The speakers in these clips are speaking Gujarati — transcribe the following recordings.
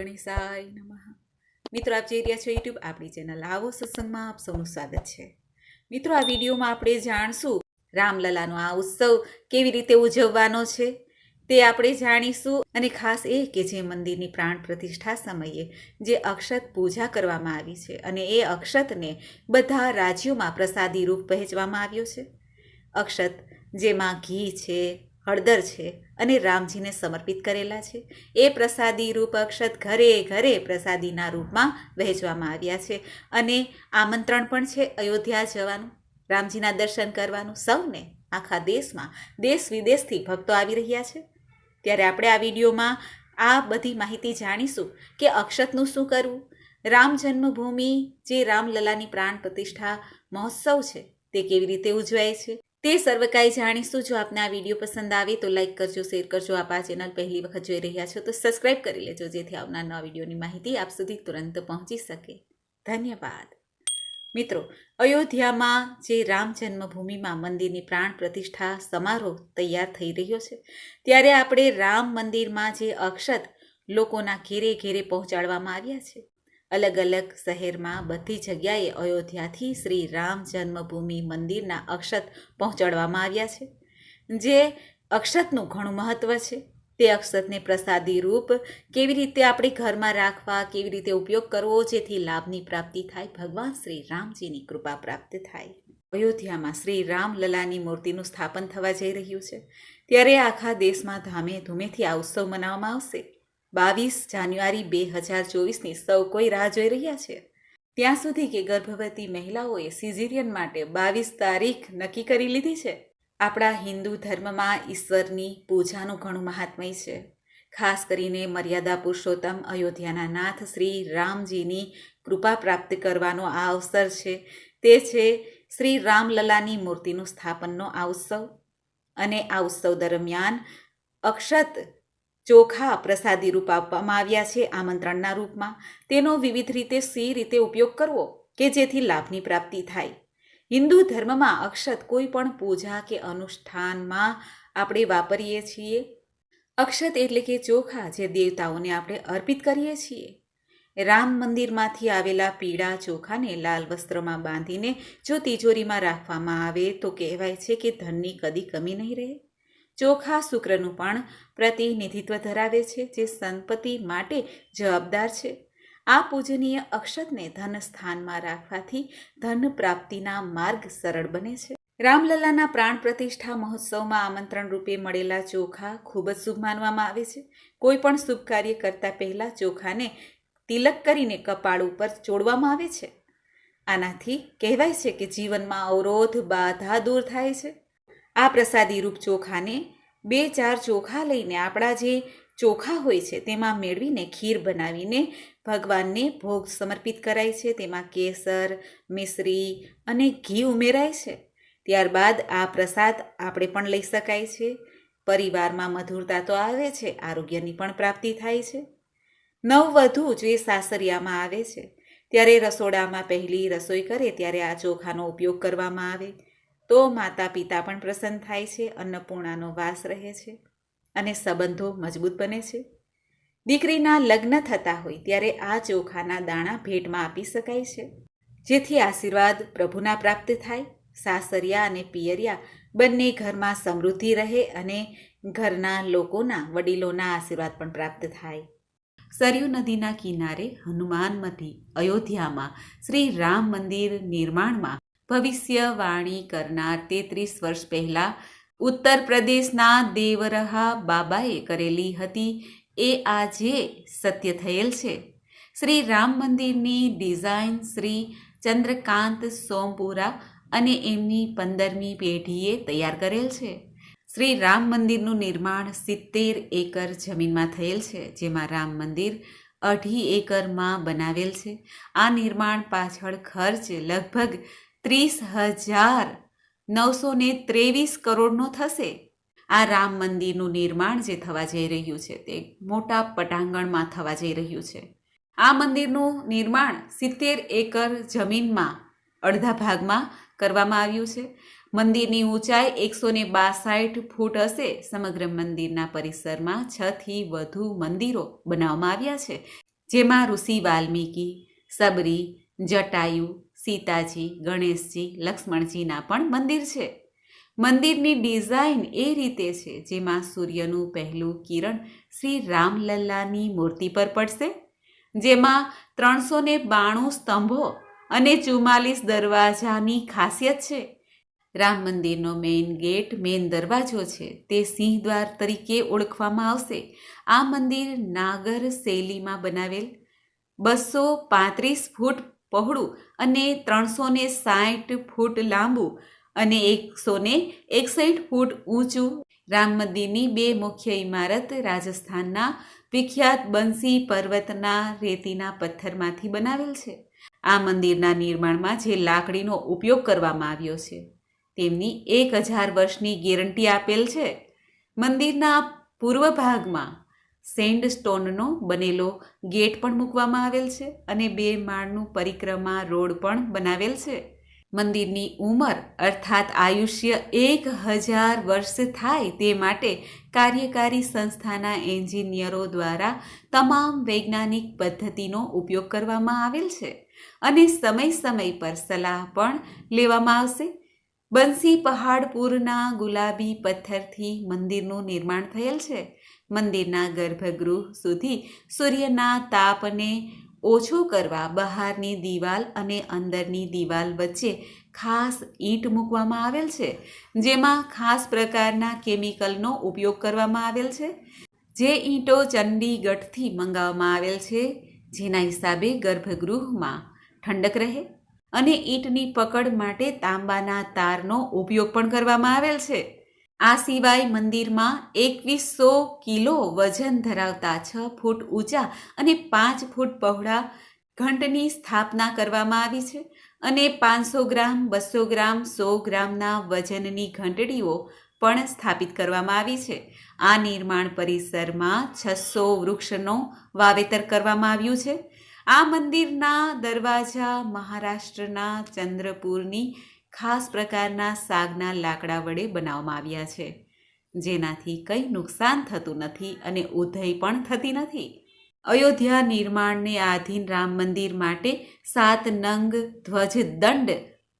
ગણેશાય નમઃ. મિત્રો, આપ જોઈ રહ્યા છો યુટ્યુબ આપણી ચેનલ આવો સત્સંગમાં આપ સૌનું સ્વાગત છે. મિત્રો, આ વિડીયોમાં આપણે જાણશું રામલલાનો આ ઉત્સવ કેવી રીતે ઉજવવાનો છે, તે આપણે જાણીશું અને ખાસ એ કે જે મંદિરની પ્રાણ પ્રતિષ્ઠા સમયે જે અક્ષત પૂજા કરવામાં આવી છે અને એ અક્ષતને બધા રાજ્યોમાં પ્રસાદી રૂપ વહેંચવામાં આવ્યો છે. અક્ષત, જેમાં ઘી છે હળદર છે અને રામજીને સમર્પિત કરેલા છે. એ પ્રસાદી રૂપ અક્ષત ઘરે ઘરે પ્રસાદીના રૂપમાં વહેંચવામાં આવ્યા છે અને આમંત્રણ પણ છે અયોધ્યા જવાનું. રામજીના દર્શન કરવાનું સૌને આખા દેશમાં, દેશ વિદેશથી ભક્તો આવી રહ્યા છે. ત્યારે આપણે આ વિડીયોમાં આ બધી માહિતી જાણીશું કે અક્ષતનું શું કરવું? રામ જન્મભૂમિ જે રામલલાની પ્રાણ પ્રતિષ્ઠા મહોત્સવ છે તે કેવી રીતે ઉજવાય છે? તે સર્વ કાંઈ જાણીશું. જો આપને આ વીડિયો પસંદ આવે તો લાઈક કરજો, શેર કરજો. આપ આ ચેનલ પહેલી વખત જોઈ રહ્યા છો તો સબસ્ક્રાઈબ કરી લેજો, જેથી આવનાર નવા વિડીયોની માહિતી આપ સુધી તુરંત પહોંચી શકે. ધન્યવાદ. મિત્રો, અયોધ્યામાં જે રામ જન્મભૂમિમાં મંદિરની પ્રાણ પ્રતિષ્ઠા સમારોહ તૈયાર થઈ રહ્યો છે, ત્યારે આપણે રામ મંદિરમાં જે અક્ષત લોકોના ઘેરે ઘેરે પહોંચાડવામાં આવ્યા છે. અલગ અલગ શહેરમાં બધી જગ્યાએ અયોધ્યાથી શ્રી રામ જન્મભૂમિ મંદિરના અક્ષત પહોંચાડવામાં આવ્યા છે, જે અક્ષતનું ઘણું મહત્ત્વ છે. તે અક્ષતને પ્રસાદી રૂપ કેવી રીતે આપણે ઘરમાં રાખવા, કેવી રીતે ઉપયોગ કરવો, જેથી લાભની પ્રાપ્તિ થાય, ભગવાન શ્રી રામજીની કૃપા પ્રાપ્ત થાય. અયોધ્યામાં શ્રી રામલલાની મૂર્તિનું સ્થાપન થવા જઈ રહ્યું છે. ત્યારે આખા દેશમાં ધામે ધૂમેથી આ ઉત્સવ મનાવવામાં આવશે. બાવીસ જાન્યુઆરી બે હજાર ચોવીસની સૌ કોઈ રાહ જોઈ રહ્યા છે. ત્યાં સુધી કે ગર્ભવતી મહિલાઓએ સિઝેરિયન માટે બાવીસ તારીખ નક્કી કરી લીધી છે. આપણા હિન્દુ ધર્મમાં ઈશ્વરની પૂજાનું ઘણું મહાત્મય છે. ખાસ કરીને મર્યાદા પુરુષોત્તમ અયોધ્યાના નાથ શ્રી રામજીની કૃપા પ્રાપ્ત કરવાનો આ અવસર છે. તે છે શ્રી રામલલાની મૂર્તિનું સ્થાપનનો આ ઉત્સવ. અને આ ઉત્સવ દરમિયાન અક્ષત ચોખા પ્રસાદી રૂપ આપવામાં આવ્યા છે આમંત્રણના રૂપમાં. તેનો વિવિધ રીતે સી રીતે ઉપયોગ કરવો કે જેથી લાભની પ્રાપ્તિ થાય. હિન્દુ ધર્મમાં અક્ષત કોઈ પણ પૂજા કે અનુષ્ઠાનમાં આપણે વાપરીએ છીએ. અક્ષત એટલે કે ચોખા જે દેવતાઓને આપણે અર્પિત કરીએ છીએ. રામ મંદિરમાંથી આવેલા પીળા ચોખાને લાલ વસ્ત્રમાં બાંધીને જો તિજોરીમાં રાખવામાં આવે તો કહેવાય છે કે ધનની કદી કમી નહીં રહે. ચોખા શુક્રનું પણ પ્રતિનિધિત્વ ધરાવે છે, જે સંપત્તિ માટે જવાબદાર છે. આ પૂજનીય અક્ષતને ધન સ્થાનમાં રાખવાથી ધન પ્રાપ્તિના માર્ગ સરળ બને છે. રામલલાના પ્રાણ પ્રતિષ્ઠા મહોત્સવમાં આમંત્રણ રૂપે મળેલા ચોખા ખૂબ જ શુભ માનવામાં આવે છે. કોઈ પણ શુભ કાર્ય કરતા પહેલા ચોખાને તિલક કરીને કપાળ ઉપર ચોડવામાં આવે છે. આનાથી કહેવાય છે કે જીવનમાં અવરોધ બાધા દૂર થાય છે. આ પ્રસાદી રૂપ ચોખાને બે ચાર ચોખા લઈને આપણા જે ચોખા હોય છે, તેમાં મેળવીને ખીર બનાવીને ભગવાનને ભોગ સમર્પિત કરાય છે. તેમાં કેસર, મિશ્રી અને ઘી ઉમેરાય છે. ત્યારબાદ આ પ્રસાદ આપણે પણ લઈ શકાય છે. પરિવારમાં મધુરતા તો આવે છે, આરોગ્યની પણ પ્રાપ્તિ થાય છે. નવવધુ જે સાસરિયામાં આવે છે, ત્યારે રસોડામાં પહેલી રસોઈ કરે, ત્યારે આ ચોખાનો ઉપયોગ કરવામાં આવે. તો માતા પિતા પણ પ્રસન્ન થાય છે, અન્નપૂર્ણાનો વાસ રહે છે અને સંબંધો મજબૂત બને છે. દીકરીના લગ્ન થતા હોય ત્યારે આ ચોખાના દાણા ભેટમાં આપી શકાય છે, જેથી આશીર્વાદ પ્રભુના પ્રાપ્ત થાય. સાસરિયા અને પિયરિયા બંને ઘરમાં સમૃદ્ધિ રહે અને ઘરના લોકોના વડીલોના આશીર્વાદ પણ પ્રાપ્ત થાય. સરયુ નદીના કિનારે હનુમાનમતી અયોધ્યામાં શ્રી રામ મંદિર નિર્માણમાં ભવિષ્યવાણી કરનાર તેત્રીસ વર્ષ પહેલાં ઉત્તર પ્રદેશના દેવરહા બાબાએ કરેલી હતી. એ આજે સત્ય થયેલ છે. શ્રી રામ મંદિરની ડિઝાઇન શ્રી ચંદ્રકાંત સોમપુરા અને એમની પંદરમી પેઢીએ તૈયાર કરેલ છે. શ્રી રામ મંદિરનું નિર્માણ સિત્તેર એકર જમીનમાં થયેલ છે, જેમાં રામ મંદિર અઢી એકરમાં બનાવેલ છે. આ નિર્માણ પાછળ ખર્ચ લગભગ ત્રીસ હજાર નવસો ને ત્રેવીસ કરોડનો થશે. આ રામ મંદિરનું નિર્માણ જે થવા જઈ રહ્યું છે તે મોટા પટાંગણમાં થવા જઈ રહ્યું છે. આ મંદિરનું નિર્માણ સિત્તેર એકર જમીનમાં અડધા ભાગમાં કરવામાં આવ્યું છે. મંદિરની ઊંચાઈ એકસો ને બાસઠ ફૂટ હશે. સમગ્ર મંદિરના પરિસરમાં છથી વધુ મંદિરો બનાવવામાં આવ્યા છે. જેમાં ઋષિ વાલ્મીકી, સબરી, જટાયુ સીતાજી, ગણેશજી, લક્ષ્મણજીના પણ મંદિર છે. મંદિરની ડિઝાઇન એ રીતે છે જેમાં સૂર્યનું પહેલું કિરણ શ્રી રામલલ્લાની મૂર્તિ પર પડશે, જેમાં ત્રણસો ને બાણું સ્તંભો અને ચુમ્માલીસ દરવાજાની ખાસિયત છે. રામ મંદિરનો મેઇન ગેટ, મેઇન દરવાજો છે તે સિંહ દ્વાર તરીકે ઓળખવામાં આવશે. આ મંદિર નાગર શૈલીમાં બનાવેલ, બસો પાંત્રીસ ફૂટ પહોળું અને ત્રણસો ને સાઠ ફૂટ લાંબુ અને એકસો ને એકસઠ ફૂટ ઊંચું. રામ મંદિરની બે મુખ્ય ઇમારત રાજસ્થાનના વિખ્યાત બંસી પર્વતના રેતીના પથ્થરમાંથી બનાવેલ છે. આ મંદિરના નિર્માણમાં જે લાકડીનો ઉપયોગ કરવામાં આવ્યો છે, તેમની એક હજાર વર્ષની ગેરંટી આપેલ છે. મંદિરના પૂર્વ ભાગમાં સેન્ડસ્ટોનનો બનેલો ગેટ પણ મૂકવામાં આવેલ છે અને બે માળનું પરિક્રમા રોડ પણ બનાવેલ છે. મંદિરની ઉંમર અર્થાત આયુષ્ય એક હજાર વર્ષ થાય તે માટે કાર્યકારી સંસ્થાના એન્જિનિયરો દ્વારા તમામ વૈજ્ઞાનિક પદ્ધતિનો ઉપયોગ કરવામાં આવેલ છે અને સમય સમય પર સલાહ પણ લેવામાં આવશે. બંસી પહાડપુરના ગુલાબી પથ્થરથી મંદિરનું નિર્માણ થયેલ છે. મંદિરના ગર્ભગૃહ સુધી સૂર્યના તાપને ઓછો કરવા બહારની દિવાલ અને અંદરની દિવાલ વચ્ચે ખાસ ઈંટ મૂકવામાં આવેલ છે, જેમાં ખાસ પ્રકારના કેમિકલનો ઉપયોગ કરવામાં આવેલ છે. જે ઈંટો ચંડીગઢથી મંગાવવામાં આવેલ છે, જેના હિસાબે ગર્ભગૃહમાં ઠંડક રહે અને ઈંટની પકડ માટે તાંબાના તારનો ઉપયોગ પણ કરવામાં આવેલ છે. આ સિવાય મંદિરમાં એકવીસો કિલો વજન ધરાવતા છ ફૂટ ઊંચા અને પાંચ ફૂટ પહોળા ઘંટની સ્થાપના કરવામાં આવી છે અને પાંચસો ગ્રામ, બસો ગ્રામ, સો ગ્રામના વજનની ઘંટડીઓ પણ સ્થાપિત કરવામાં આવી છે. આ નિર્માણ પરિસરમાં છસો વૃક્ષનો વાવેતર કરવામાં આવ્યું છે. આ મંદિરના દરવાજા મહારાષ્ટ્રના ચંદ્રપુરની ખાસ પ્રકારના સાગના લાકડા વડે બનાવવામાં આવ્યા છે. જેનાથી કંઈ નુકસાન થતું નથી અને ઉધઈ પણ થતી નથી. અયોધ્યા નિર્માણને આધીન રામ મંદિર માટે સાત નંગ ધ્વજદંડ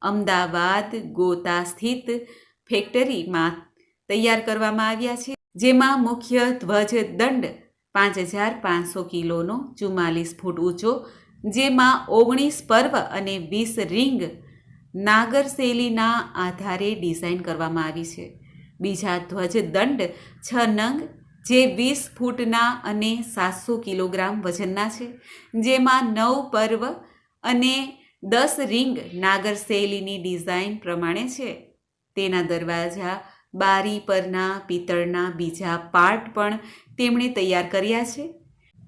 અમદાવાદ, ગોતા સ્થિત ફેક્ટરીમાં તૈયાર કરવામાં આવ્યા છે. જેમાં મુખ્ય ધ્વજદંડ પાંચ હજાર પાંચસો કિલોનો ચુમ્માલીસ ફૂટ ઊંચો, જેમાં ઓગણીસ પર્વ અને વીસ રિંગ નાગર શૈલીના આધારે ડિઝાઇન કરવામાં આવી છે. બીજા ધ્વજદંડ છ નંગ, જે વીસ ફૂટના અને સાતસો કિલોગ્રામ વજનના છે. જેમાં નવ પર્વ અને દસ રિંગ નાગર શૈલીની ડિઝાઇન પ્રમાણે છે. તેના દરવાજા, બારી પરના, પિત્તળના બીજા પાર્ટ પણ તેમણે તૈયાર કર્યા છે.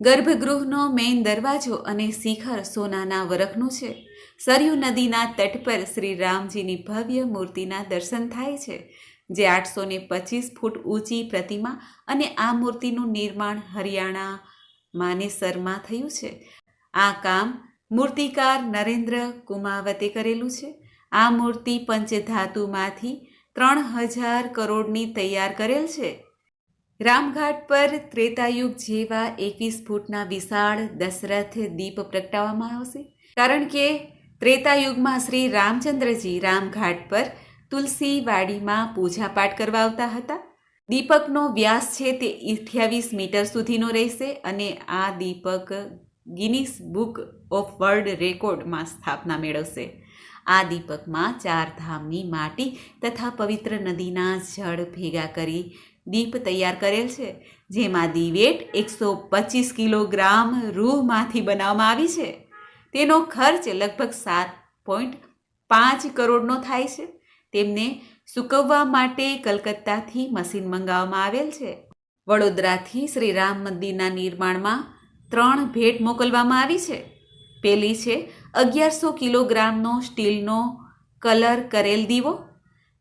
ગર્ભગૃહનો મેઇન દરવાજો અને શિખર સોનાના વરખનું છે. સરયુ નદીના તટ પર શ્રી રામજીની ભવ્ય મૂર્તિના દર્શન થાય છે, જે આઠસો ને પચીસ ફૂટ ઊંચી પ્રતિમા અને આ મૂર્તિનું નિર્માણ હરિયાણા માનેસરમાં થયું છે. આ કામ મૂર્તિકાર નરેન્દ્ર કુમાવતે કરેલું છે. આ મૂર્તિ પંચધાતુમાંથી ત્રણ હજાર કરોડની તૈયાર કરેલ છે. રામઘાટ પર ત્રેતાયુગ જેવા એકવીસ ફૂટના વિશાળ દશરથ દીપ પ્રગટાવવામાં આવશે. કારણ કે ત્રેતાયુગમાં શ્રી રામચંદ્રજી રામઘાટ પર તુલસી વાડીમાં પૂજાપાઠ કરવા આવતા હતા. દીપકનો વ્યાસ છે તે અઠ્યાવીસ મીટર સુધીનો રહેશે અને આ દીપક ગિનિસ બુક ઓફ વર્લ્ડ રેકોર્ડમાં સ્થાપના મેળવશે. આ દીપકમાં ચાર ધામની માટી તથા પવિત્ર નદીના જળ ભેગા કરી દીપ તૈયાર કરેલ છે, જેમાં દિવેટ એકસો પચીસ કિલોગ્રામ રૂહમાંથી બનાવવામાં આવી છે. તેનો ખર્ચ લગભગ સાત પોઈન્ટ પાંચ કરોડનો થાય છે. તેમને સૂકવવા માટે કલકત્તાથી મશીન મંગાવવામાં આવેલ છે. વડોદરાથી શ્રી રામ મંદિરના નિર્માણમાં ત્રણ ભેટ મોકલવામાં આવી છે. પહેલી છે અગિયારસો કિલોગ્રામનો સ્ટીલનો કલર કરેલ દીવો.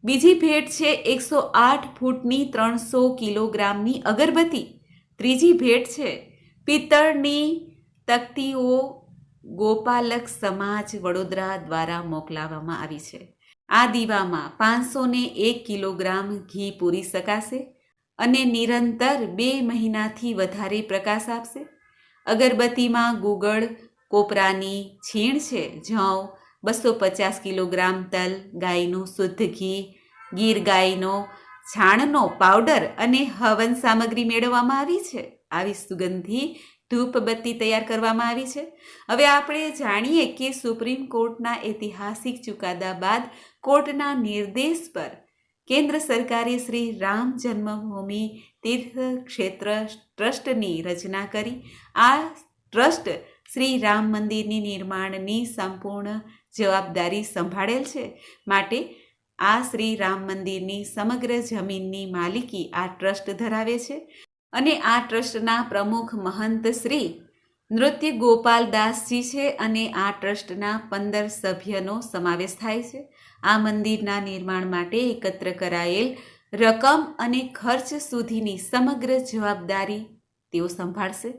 બીજી ભેટ છે એકસો આઠ ફૂટની ત્રણસો કિલોગ્રામની અગરબત્તી. ત્રીજી ભેટ છે પિત્તળની તકતીઓ ગોપાલક સમાજ વડોદરા દ્વારા મોકલાવવામાં આવી છે. આ દીવામાં પાંચસો ને એક કિલોગ્રામ ઘી પૂરી શકાશે અને નિરંતર બે મહિનાથી વધારે પ્રકાશ આપશે. અગરબત્તીમાં ગુગળ, કોપરાની છીણ છે, જવ, બસો પચાસ કિલોગ્રામ તલ, ગાયનું શુદ્ધ ઘી, ગીર ગાયનો છાણનો પાવડર અને હવન સામગ્રી મેળવવામાં આવી છે. આવી સુગંધી ધૂપબત્તી તૈયાર કરવામાં આવી છે. હવે આપણે જાણીએ કે સુપ્રીમ કોર્ટના ઐતિહાસિક ચુકાદા બાદ કોર્ટના નિર્દેશ પર કેન્દ્ર સરકારે શ્રી રામ જન્મભૂમિ તીર્થ ક્ષેત્ર ટ્રસ્ટની રચના કરી. આ ટ્રસ્ટ શ્રી રામ મંદિરની નિર્માણની સંપૂર્ણ જવાબદારી સંભાળેલ છે. માટે આ શ્રી રામ મંદિરની સમગ્ર જમીનની માલિકી આ ટ્રસ્ટ ધરાવે છે. અને આ ટ્રસ્ટના પ્રમુખ મહંત શ્રી નૃત્ય ગોપાલદાસજી છે અને આ ટ્રસ્ટના પંદર સભ્યનો સમાવેશ થાય છે. આ મંદિરના નિર્માણ માટે એકત્ર કરાયેલ રકમ અને ખર્ચ સુધીની સમગ્ર જવાબદારી તેઓ સંભાળશે.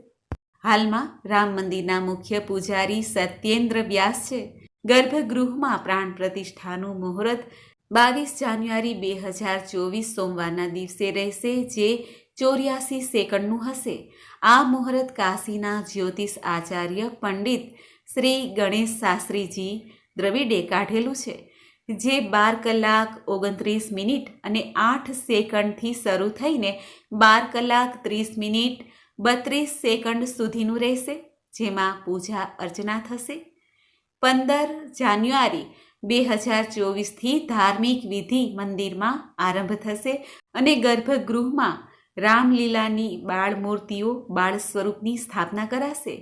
હાલમાં રામ મંદિરના મુખ્ય પૂજારી સત્યેન્દ્ર વ્યાસ છે. ગર્ભગૃહમાં પ્રાણ પ્રતિષ્ઠાનું મુહૂર્ત બાવીસ જાન્યુઆરી બે હજાર ચોવીસ સોમવારના દિવસે રહેશે, જે ચોર્યાસી સેકન્ડનું હશે. આ મુહૂર્ત કાશીના જ્યોતિષ આચાર્ય પંડિત શ્રી ગણેશ શાસ્ત્રીજી દ્રવિડે કાઢેલું છે, જે બાર કલાક ઓગણત્રીસ મિનિટ અને આઠ સેકન્ડથી શરૂ થઈને બાર કલાક ત્રીસ મિનિટ બત્રીસ સેકન્ડ સુધીનું રહેશે, જેમાં પૂજા અર્ચના થશે. પંદર જાન્યુઆરી બે હજાર ચોવીસથી ધાર્મિક વિધિ મંદિરમાં આરંભ થશે અને ગર્ભગૃહમાં રામલીલાની બાળ મૂર્તિઓ બાળ સ્વરૂપની સ્થાપના કરાશે.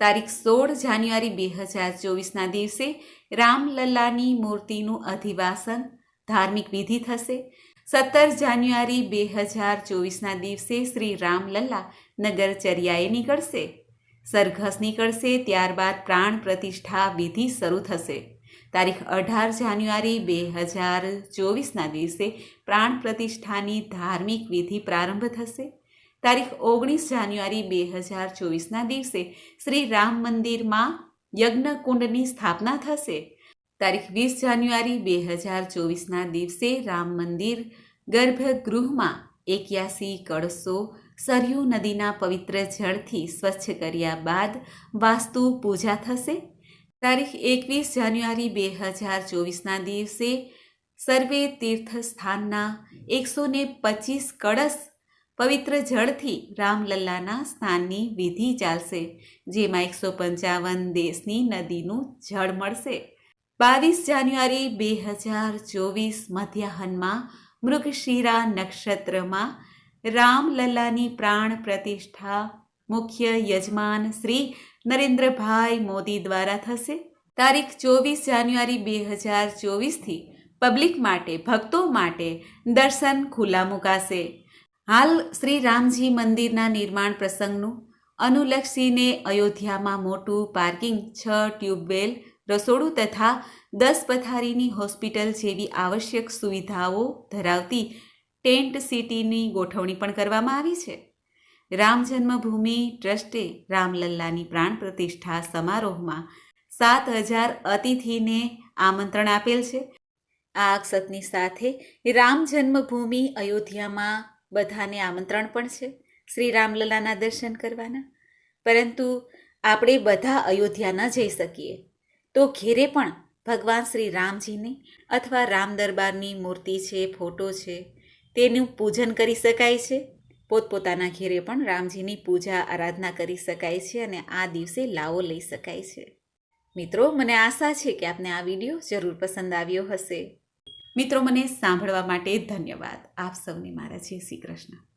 તારીખ સોળ જાન્યુઆરી બે હજાર ચોવીસના દિવસે રામલલ્લાની મૂર્તિનું અધિવાસન ધાર્મિક વિધિ થશે. સત્તર જાન્યુઆરી બે હજાર ચોવીસના દિવસે શ્રી રામલલ્લા નગરચર્યાએ નીકળશે. સરઘસ નીકળશે, ત્યારબાદ પ્રાણ પ્રતિષ્ઠા વિધિ શરૂ થશે. તારીખ અઢાર જાન્યુઆરી બે હજાર ચોવીસના દિવસે પ્રાણ પ્રતિષ્ઠાની ધાર્મિક વિધિ પ્રારંભ થશે. તારીખ ઓગણીસ જાન્યુઆરી બે હજાર ચોવીસના દિવસે શ્રી રામ મંદિરમાં યજ્ઞકુંડની સ્થાપના થશે. તારીખ વીસ જાન્યુઆરી બે હજાર ચોવીસના દિવસે રામ મંદિર ગર્ભગૃહમાં એક્યાસી કળશો સરયુ નદીના પવિત્ર જળથી સ્વચ્છ કર્યા બાદ વાસ્તુ પૂજા થશે. તારીખ એકવીસ જાન્યુઆરી બે હજાર ચોવીસના દિવસે સર્વે તીર્થ સ્થાનના એકસો ને પચીસ કળશ પવિત્ર જળથી રામલલ્લાના સ્નાનની વિધિ ચાલશે, જેમાં એકસો પંચાવન દેશની નદીનું જળ મળશે. બાવીસ જાન્યુઆરી બે હજાર ચોવીસ મધ્યાહનમાં મૃગશિરા નક્ષત્રમાં રામલલ્લાની પ્રાણ પ્રતિષ્ઠા મુખ્ય યજમાન શ્રી નરેન્દ્રભાઈ મોદી દ્વારા થશે. તારીખ ચોવીસ જાન્યુઆરી બે હજાર ચોવીસથી પબ્લિક માટે, ભક્તો માટે દર્શન ખુલ્લા મુકાશે. હાલ શ્રી રામજી મંદિરના નિર્માણ પ્રસંગનું અનુલક્ષીને અયોધ્યામાં મોટું પાર્કિંગ, છ ટ્યુબવેલ, રસોડું તથા દસ પથારીની હોસ્પિટલ જેવી આવશ્યક સુવિધાઓ ધરાવતી ટેન્ટ સિટીની ગોઠવણી પણ કરવામાં આવી છે. રામ જન્મભૂમિ ટ્રસ્ટે રામલલ્લાની પ્રાણ પ્રતિષ્ઠા સમારોહમાં સાત હજાર અતિથિને આમંત્રણ આપેલ છે. આ અક્ષતની સાથે રામ જન્મભૂમિ અયોધ્યામાં બધાને આમંત્રણ પણ છે. શ્રી રામલલ્લાના દર્શન કરવાના. પરંતુ આપણે બધા અયોધ્યા ન જઈ શકીએ. તો ઘેરે પણ ભગવાન શ્રી રામજીને અથવા રામ દરબારની મૂર્તિ છે, ફોટો છે, તેનું પૂજન કરી શકાય છે. પોતપોતાના ઘેરે પણ રામજીની પૂજા આરાધના કરી શકાય છે અને આ દિવસે લાવો લઈ શકાય છે. મિત્રો, મને આશા છે કે આપને આ વીડિયો જરૂર પસંદ આવ્યો હશે. મિત્રો, મને સાંભળવા માટે ધન્યવાદ. આપ સૌને મારા જય શ્રી કૃષ્ણ.